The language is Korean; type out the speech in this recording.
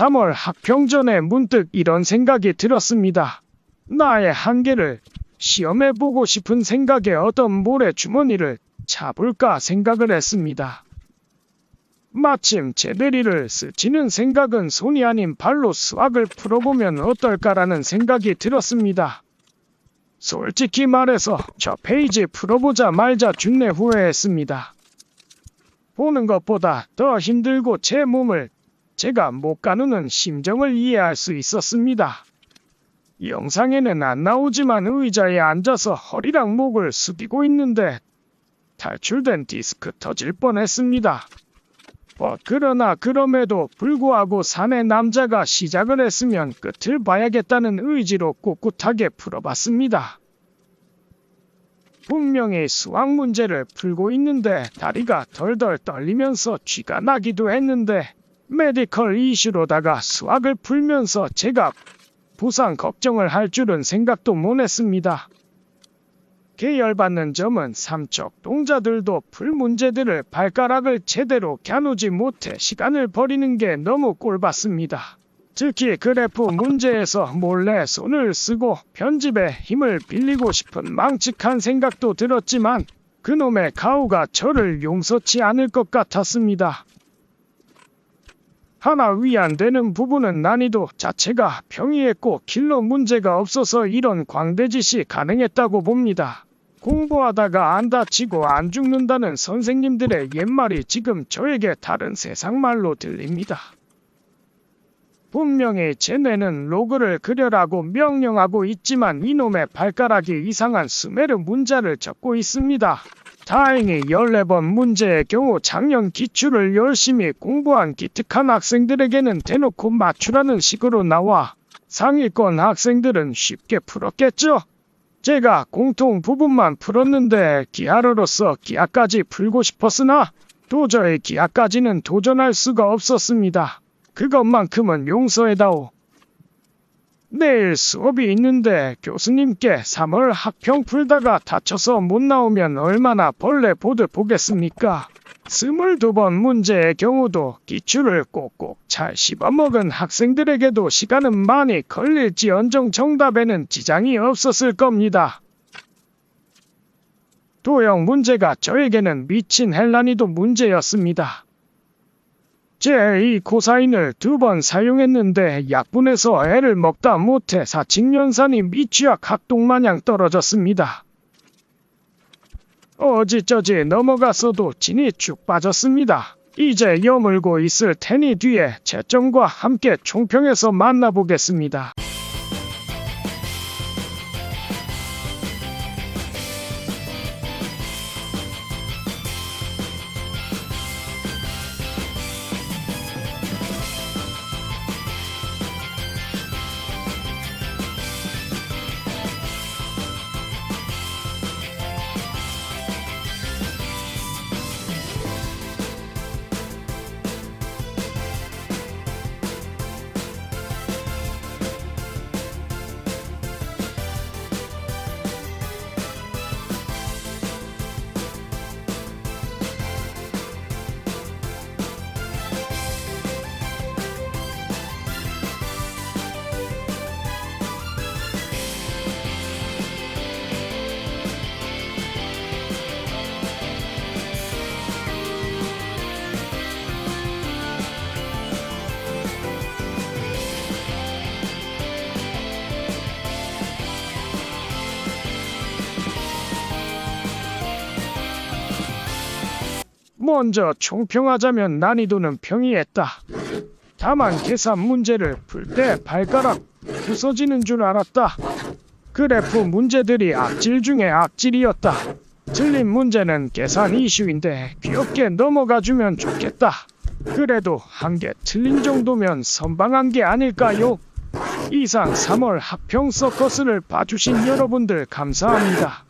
3월 학평 전에 문득 이런 생각이 들었습니다. 나의 한계를 시험해보고 싶은 생각에 어떤 모래 주머니를 잡을까 생각을 했습니다. 마침 제대리를 스치는 생각은 손이 아닌 발로 수학을 풀어보면 어떨까라는 생각이 들었습니다. 솔직히 말해서 저 페이지 풀어보자 말자 준내 후회했습니다. 보는 것보다 더 힘들고 제 몸을 제가 못 가누는 심정을 이해할 수 있었습니다. 영상에는 안 나오지만 의자에 앉아서 허리랑 목을 숙이고 있는데 탈출된 디스크 터질 뻔했습니다. 뭐 그러나 그럼에도 불구하고 사내 남자가 시작을 했으면 끝을 봐야겠다는 의지로 꿋꿋하게 풀어봤습니다. 분명히 수학 문제를 풀고 있는데 다리가 덜덜 떨리면서 쥐가 나기도 했는데 메디컬 이슈로다가 수학을 풀면서 제가 부상 걱정을 할 줄은 생각도 못했습니다. 계열받는 점은 삼척 동자들도 풀 문제들을 발가락을 제대로 겨누지 못해 시간을 버리는 게 너무 꼴받습니다. 특히 그래프 문제에서 몰래 손을 쓰고 편집에 힘을 빌리고 싶은 망측한 생각도 들었지만 그놈의 가오가 저를 용서치 않을 것 같았습니다. 하나 위안되는 부분은 난이도 자체가 평이했고 길로 문제가 없어서 이런 광대짓이 가능했다고 봅니다. 공부하다가 안 다치고 안 죽는다는 선생님들의 옛말이 지금 저에게 다른 세상 말로 들립니다. 분명히 제 뇌는 로그를 그려라고 명령하고 있지만 이놈의 발가락이 이상한 수메르 문자를 적고 있습니다. 다행히 14번 문제의 경우 작년 기출을 열심히 공부한 기특한 학생들에게는 대놓고 맞추라는 식으로 나와 상위권 학생들은 쉽게 풀었겠죠? 제가 공통 부분만 풀었는데 기하로로서 기하까지 풀고 싶었으나 도저히 기하까지는 도전할 수가 없었습니다. 그것만큼은 용서해다오. 내일 수업이 있는데 교수님께 3월 학평 풀다가 다쳐서 못 나오면 얼마나 벌레 보듯 보겠습니까? 22번 문제의 경우도 기출을 꼭꼭 잘 씹어먹은 학생들에게도 시간은 많이 걸릴지언정 정답에는 지장이 없었을 겁니다. 도형 문제가 저에게는 미친 헬라니도 문제였습니다. 제이 코사인을 두 번 사용했는데 약분해서 애를 먹다 못해 사칙연산이 미취학 학동마냥 떨어졌습니다. 어지저지 넘어갔어도 진이 쭉 빠졌습니다. 이제 여물고 있을 테니 뒤에 채점과 함께 총평해서 만나보겠습니다. 먼저 총평하자면 난이도는 평이했다. 다만 계산 문제를 풀 때 발가락 부서지는 줄 알았다. 그래프 문제들이 악질 중에 악질이었다. 틀린 문제는 계산 이슈인데 귀엽게 넘어가 주면 좋겠다. 그래도 한 개 틀린 정도면 선방한 게 아닐까요? 이상 3월 합평 서커스를 봐주신 여러분들 감사합니다.